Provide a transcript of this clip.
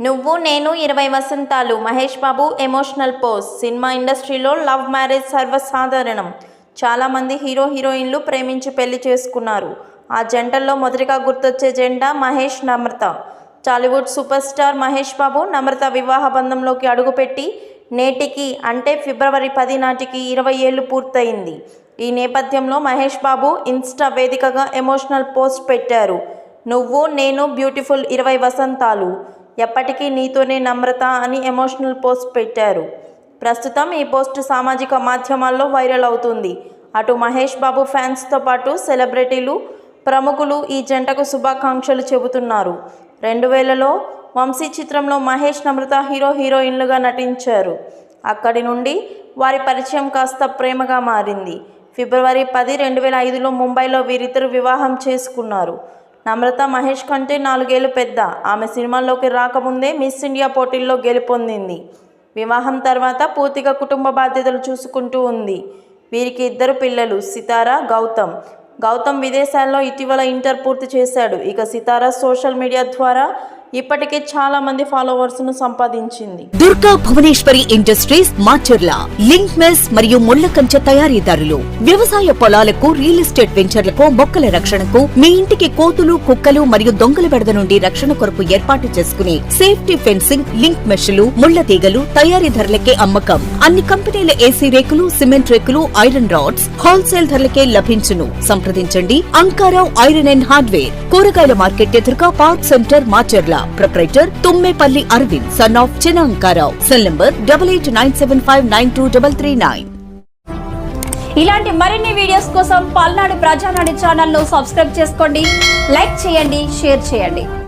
నువ్వు నేను ఇరవై వసంతాలు. Mahesh Babu emotional post cinema ఇండస్ట్రీలో లవ్ మ్యారేజ్ సర్వసాధారణం. చాలామంది హీరో హీరోయిన్లు ప్రేమించి పెళ్ళి చేసుకున్నారు. ఆ జంటల్లో మొదటిగా గుర్తొచ్చే జంట మహేష్ నమ్రత. టాలీవుడ్ సూపర్ స్టార్ మహేష్ బాబు నమ్రత వివాహ బంధంలోకి అడుగుపెట్టి నేటికి అంటే ఫిబ్రవరి పది నాటికి ఇరవై ఏళ్ళు పూర్తయింది. ఈ నేపథ్యంలో మహేష్ బాబు ఇన్స్టా వేదికగా ఎమోషనల్ పోస్ట్ పెట్టారు. నువ్వు నేను బ్యూటిఫుల్ ఇరవై వసంతాలు. ఎప్పటికీ నీతోనే నమ్రత అని ఎమోషనల్ పోస్ట్ పెట్టారు. ప్రస్తుతం ఈ పోస్ట్ సామాజిక మాధ్యమాల్లో వైరల్ అవుతుంది. అటు మహేష్ బాబు ఫ్యాన్స్తో పాటు సెలబ్రిటీలు ప్రముఖులు ఈ జంటకు శుభాకాంక్షలు చెబుతున్నారు. రెండు వేలలో వంశీ చిత్రంలో మహేష్ నమ్రత హీరో హీరోయిన్లుగా నటించారు. అక్కడి నుండి వారి పరిచయం కాస్త ప్రేమగా మారింది. ఫిబ్రవరి పది రెండు వేల ఐదులో ముంబైలో వీరిద్దరు వివాహం చేసుకున్నారు. నమ్రత మహేష్ కంటే నాలుగేళ్ళు పెద్ద. ఆమె సినిమాల్లోకి రాకముందే మిస్ ఇండియా పోటీల్లో గెలుపొందింది. వివాహం తర్వాత పూర్తిగా కుటుంబ బాధ్యతలు చూసుకుంటూ ఉంది. వీరికి ఇద్దరు పిల్లలు సితారా గౌతమ్. గౌతమ్ విదేశాల్లో ఇటీవల ఇంటర్ పూర్తి చేశాడు. ఇక సితారా సోషల్ మీడియా ద్వారా ఇప్పటికే చాలా మంది ఫాలోవర్స్ను సంపాదించింది. Durga Bhuvaneswari industries Macherla link mess మరియు ముళ్ళ కంచె తయారీదారులు. వ్యవసాయ పొలాలకు రియల్ ఎస్టేట్ వెంచర్లకు మొక్కల రక్షణకు మీ ఇంటికి కోతులు కుక్కలు మరియు దొంగల బెడద నుండి రక్షణ కొరకు ఏర్పాటు చేసుకునే సేఫ్టీ ఫెన్సింగ్ లింక్ మెష్లు ముళ్ళ తీగలు తయారీ ధరలకే అమ్మకం. అన్ని కంపెనీల ఏసీ రేకులు సిమెంట్ రేకులు ఐరన్ రాడ్స్ హోల్సేల్ ధరలకే లభించును. సంప్రదించండి. Ankarao iron and hardware. కూరగాయల మార్కెట్ ఎదురుగా park centre Macherla. Proprietor Tummepalli Aravind son of Chinna cell number double eight nine seven five nine two double three nine ఇలాంటి మరిన్ని videos కోసం పల్నాడు ప్రజానాడు ఛానల్ను సబ్స్క్రైబ్ చేసుకోండి లైక్ చేయండి షేర్ చేయండి.